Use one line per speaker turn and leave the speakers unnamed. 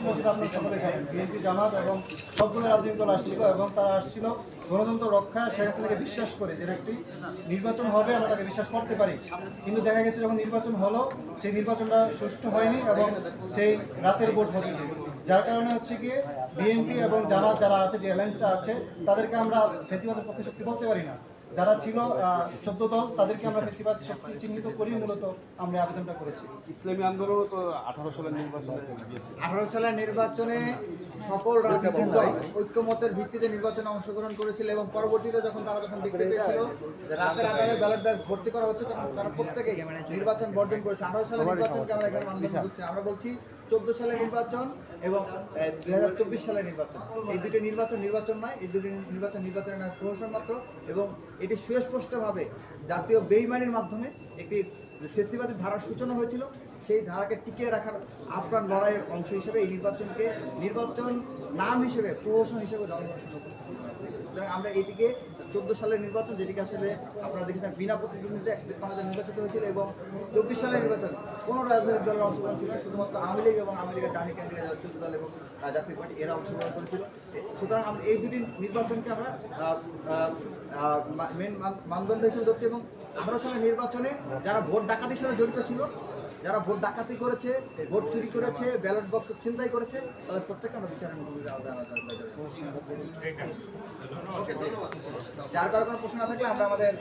আপনার সকলে বিএনপি জামাত এবং সবগুলো রাজনৈতিক দল আসছিল এবং তারা আসছিল গণতন্ত্র রক্ষা, শেখ হাসিনাকে বিশ্বাস করে যে একটি নির্বাচন হবে, আমরা তাকে বিশ্বাস করতে পারি। কিন্তু দেখা গেছে যখন নির্বাচন হলো, সেই নির্বাচনটা সুষ্ঠু হয়নি এবং সেই রাতের ভোট হচ্ছে। যার কারণে হচ্ছে গিয়ে বিএনপি এবং জামাত যারা আছে, যে অ্যালায়েন্সটা আছে, তাদেরকে আমরা ফেসিবাদের পক্ষে শক্তি বলতে পারি না। যারা ছিল সদ্য দল তাদেরকে আমরা ফেসিবাদ শক্তি চিহ্নিত করি মূলত আমরা আবেদনটা করেছি।
ইসলামী আন্দোলনও তো আঠারো সালের নির্বাচনে
আঠারো সালের নির্বাচনে সকল রাজনৈতিক দল ঐক্যমতের ভিত্তিতে নির্বাচনে অংশগ্রহণ করেছিল এবং পরবর্তীতে যখন তারা যখন দেখতে পেয়েছিল যে রাতের আধারে ব্যালট ব্যাগ ভর্তি করা হচ্ছে তখন তারা প্রত্যেকেই নির্বাচন বর্জন করেছে। আঠারো সালের নির্বাচনকে আমরা এখানে আমরা বলছি চোদ্দ সালের নির্বাচন এবং দুই হাজার চব্বিশ সালের নির্বাচন। এই দুটি নির্বাচন নির্বাচন নয়, এই দুটি নির্বাচন নির্বাচনের নয় প্রহসন মাত্র এবং এটি সুস্পষ্টভাবে জাতীয় বেইমানির মাধ্যমে একটি ফেসিবাদী ধারার সূচনা হয়েছিল। সেই ধারাকে টিকিয়ে রাখার আপ্রাণ লড়াইয়ের অংশ হিসেবে এই নির্বাচনকে নির্বাচন নাম হিসেবে প্রহসন হিসেবে জনগণের আমরা এটিকে চোদ্দ সালের নির্বাচন যেটিকে আসলে আপনারা দেখেছেন বিনা প্রতিদ্বন্দ্বিতা একশো তিপ্পান্ন নির্বাচিত হয়েছিল এবং চব্বিশ সালের নির্বাচন কোনো রাজনৈতিক দলের অংশগ্রহণ ছিল না, শুধুমাত্র আওয়ামী লীগ এবং আওয়ামী লীগের ডানি ক্যান্ডিডেট জাতীয় দল এবং জাতীয় পার্টি এরা অংশগ্রহণ করেছিল। সুতরাং আমরা এই দুটি নির্বাচনকে আমরা মেন মানদণ্ড হিসেবে ধরছি এবং আঠারো সালের নির্বাচনে যারা ভোট ডাকাতির সাথে জড়িত ছিল যারা ভোট ডাকাতি করেছে ভোট চুরি করেছে ব্যালট বক্স ছিনতাই করেছে তাদের প্রত্যেককে আমরা বিচারের মুখোমুখি যার কারও কোনো প্রশ্ন না থাকলে আমরা আমাদের